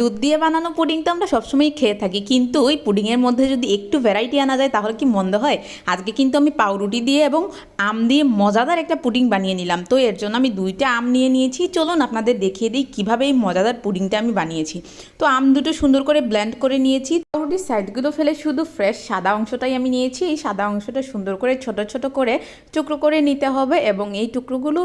দুধ দিয়ে বানানো পুডিং তো আমরা সবসময়ই খেয়ে থাকি। কিন্তু ওই পুডিংয়ের মধ্যে যদি একটু ভ্যারাইটি আনা যায়, তাহলে কি মন্দ হয়? আজকে কিন্তু আমি পাউরুটি দিয়ে এবং আম দিয়ে মজাদার একটা পুডিং বানিয়ে নিলাম। তো এর জন্য আমি দুইটা আম নিয়ে নিয়েছি। চলুন আপনাদের দেখিয়ে দিই কীভাবে এই মজাদার পুডিংটা আমি বানিয়েছি। তো আম দুটো সুন্দর করে ব্লেন্ড করে নিয়েছি। পাউরুটির সাইডগুলো ফেলে শুধু ফ্রেশ সাদা অংশটাই আমি নিয়েছি। এই সাদা অংশটা সুন্দর করে ছোট ছোট করে টুকরো করে নিতে হবে এবং এই টুকরোগুলো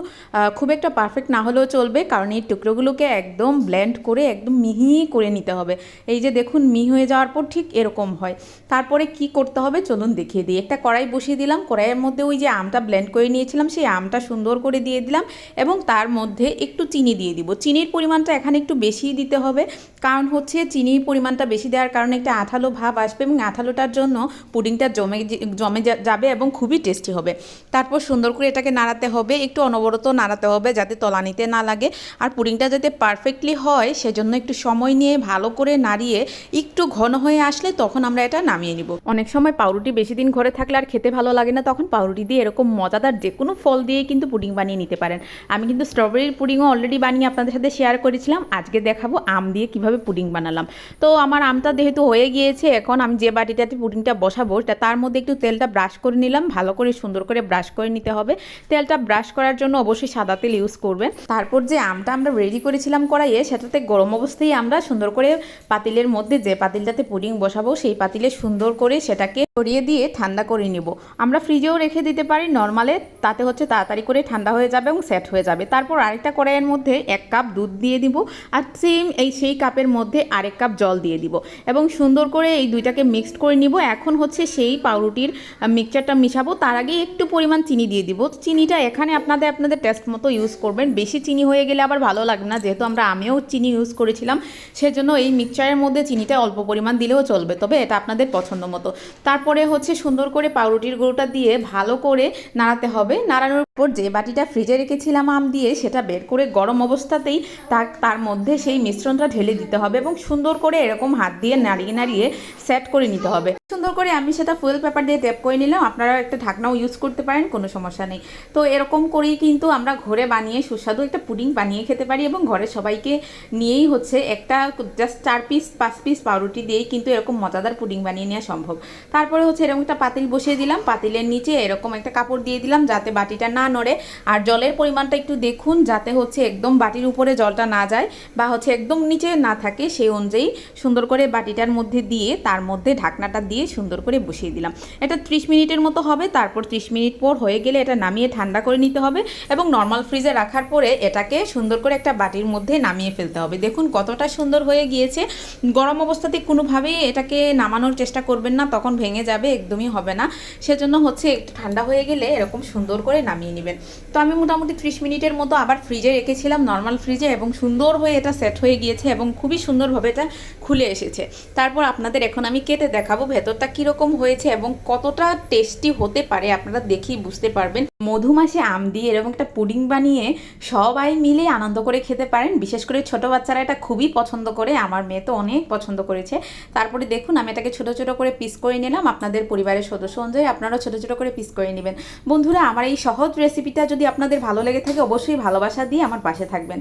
খুব একটা পারফেক্ট না হলেও চলবে। কারণ এই টুকরোগুলোকে একদম ব্লেন্ড করে একদম মিহি করে নিতে হবে। এই যে দেখুন, মি হয়ে যাওয়ার পর ঠিক এরকম হয়। তারপরে কি করতে হবে চলুন দেখিয়ে দিই। একটা কড়াই বসিয়ে দিলাম। কড়াইয়ের মধ্যে ওই যে আমটা ব্লেন্ড করে নিয়েছিলাম, সেই আমটা সুন্দর করে দিয়ে দিলাম এবং তার মধ্যে একটু চিনি দিয়ে দিব। চিনির পরিমাণটা এখানে একটু বেশি দিতে হবে। কারণ হচ্ছে চিনির পরিমাণটা বেশি দেওয়ার কারণে একটা আঠালো ভাব আসবে এবং আঠালোটার জন্য পুডিংটা জমে জমে যাবে এবং খুবই টেস্টি হবে। তারপর সুন্দর করে এটাকে নাড়াতে হবে। একটু অনবরত নাড়াতে হবে যাতে তলানিতে না লাগে। আর পুডিংটা যাতে পারফেক্টলি হয়, সেজন্য একটু সময় নিয়ে ভালো করে নাড়িয়ে একটু ঘন হয়ে আসলে তখন আমরা এটা নামিয়ে নিব। অনেক সময় পাউরুটি বেশি দিন ঘরে থাকলে আর খেতে ভালো লাগে না, তখন পাউরুটি দিয়ে এরকম মজাদার যে কোনো ফল দিয়ে কিন্তু পুডিং বানিয়ে নিতে পারেন। আমি কিন্তু স্ট্রবেরির পুডিংও অলরেডি বানিয়ে আপনাদের সাথে শেয়ার করেছিলাম, আজকে দেখাবো আম দিয়ে কীভাবে পুডিং বানালাম। তো আমার আমটা যেহেতু হয়ে গিয়েছে, এখন আমি যে বাটিটাতে পুডিংটা বসাবো, তা তার মধ্যে একটু তেলটা ব্রাশ করে নিলাম, ভালো করে সুন্দর করে ব্রাশ করে নিতে হবে। তেলটা ব্রাশ করার জন্য অবশ্যই সাদা তেল ইউজ করবেন। তারপর যে আমটা আমরা রেডি করেছিলাম কড়াইয়ে, সেটাতে গরম অবস্থায় আমরা সুন্দর করে পাতিলের মধ্যে যে পাতিলটাতে পুডিং বসাবো, সেই পাতিলে সুন্দর করে সেটাকে সরিয়ে দিয়ে ঠান্ডা করে নিব। আমরা ফ্রিজেও রেখে দিতে পারি, নর্মালে তাতে হচ্ছে তাড়াতাড়ি করে ঠান্ডা হয়ে যাবে এবং সেট হয়ে যাবে। তারপর আরেকটা কড়াইয়ের মধ্যে এক কাপ দুধ দিয়ে দিব আর সেম এই সেই কাপের মধ্যে আরেক কাপ জল দিয়ে দিব এবং সুন্দর করে এই দুইটাকে মিক্সড করে নিব। এখন হচ্ছে সেই পাউরুটির মিক্সচারটা মিশাবো। তার আগে একটু পরিমাণ চিনি দিয়ে দিব। চিনিটা এখানে আপনাদের আপনাদের টেস্ট মতো ইউজ করবেন। বেশি চিনি হয়ে গেলে আবার ভালো লাগবে না। যেহেতু আমরা আমিও চিনি ইউজ করেছিলাম সেজন্য এই মিক্সচারের মধ্যে চিনিটা অল্প পরিমাণ দিলেও চলবে, তবে এটা আপনাদের পছন্দ মতো। তারপরে হচ্ছে সুন্দর করে পাউরুটির গুঁড়োটা দিয়ে ভালো করে নাড়াতে হবে। নাড়ানোর পর যে বাটিটা ফ্রিজে রেখেছিলাম আম দিয়ে সেটা বের করে গরম অবস্থাতেই তার তার মধ্যে সেই মিশ্রণটা ঢেলে দিতে হবে এবং সুন্দর করে এরকম হাত দিয়ে নাড়িয়ে নাড়িয়ে সেট করে নিতে হবে। সুন্দর করে আমি সেটা ফুয়েল পেপার দিয়ে ট্যাপ করে নিলাম। আপনারা একটা ঢাকনাও ইউজ করতে পারেন, কোনো সমস্যা নেই। তো এরকম করেই কিন্তু আমরা ঘরে বানিয়ে সুস্বাদু একটা পুডিং বানিয়ে খেতে পারি এবং ঘরে সবাইকে নিয়েই হচ্ছে একটা জাস্ট চার পিস পাঁচ পিস পাউরুটি দিয়েই কিন্তু এরকম মজাদার পুডিং বানিয়ে নেওয়া সম্ভব। তারপরে হচ্ছে এরকম একটা পাতিল বসিয়ে দিলাম। পাতিলের নিচে এরকম একটা কাপড় দিয়ে দিলাম যাতে বাটিটা না নড়ে। আর জলের পরিমাণটা একটু দেখুন যাতে হচ্ছে একদম বাটির উপরে জলটা না যায় বা হচ্ছে একদম নিচে না থাকে সেই অনুযায়ী সুন্দর করে বাটিটার মধ্যে দিয়ে তার মধ্যে ঢাকনাটা দিয়ে সুন্দর করে বসিয়ে দিলাম। এটা ত্রিশ মিনিটের মতো হবে, তারপর ত্রিশ মিনিট পর হয়ে গেলে এটা নামিয়ে ঠান্ডা করে নিতে হবে এবং নর্মাল ফ্রিজে রাখার পরে এটাকে সুন্দর করে একটা বাটির মধ্যে নামিয়ে ফেলতে হবে। দেখুন কতটা সুন্দর হয়ে গিয়েছে। গরম অবস্থাতে কোনোভাবেই এটাকে নামানোর চেষ্টা করবেন না, তখন ভেঙে যাবে, একদমই হবে না। সেজন্য হচ্ছে একটু ঠান্ডা হয়ে গেলে এরকম সুন্দর করে নামিয়ে নেবেন। তো আমি মোটামুটি ত্রিশ মিনিটের মতো আবার ফ্রিজে রেখেছিলাম নর্মাল ফ্রিজে এবং সুন্দর হয়ে এটা সেট হয়ে গিয়েছে এবং খুবই সুন্দরভাবে এটা খুলে এসেছে। তারপর আপনাদের এখন আমি কেটে দেখাবো ভেতরটা কীরকম হয়েছে এবং কতটা টেস্টি হতে পারে, আপনারা দেখেই বুঝতে পারবেন। মধুমাসে আম দিয়ে এরকম একটা পুডিং বানিয়ে সবাই মিলে আনন্দ করে খেতে পারেন। বিশেষ করে ছোট বাচ্চারা এটা খুবই পছন্দ করে। আমার মেয়ে তো অনেক পছন্দ করেছে। তারপরে দেখুন, আমি এটাকে ছোটো ছোটো করে পিস করে নিলাম। আপনাদের পরিবারের সদস্য অনুযায়ী আপনারাও ছোটো ছোট করে পিস করে নেবেন। বন্ধুরা, আমার এই সহজ রেসিপিটা যদি আপনাদের ভালো লেগে থাকে, অবশ্যই ভালোবাসা দিয়ে আমার পাশে থাকবেন।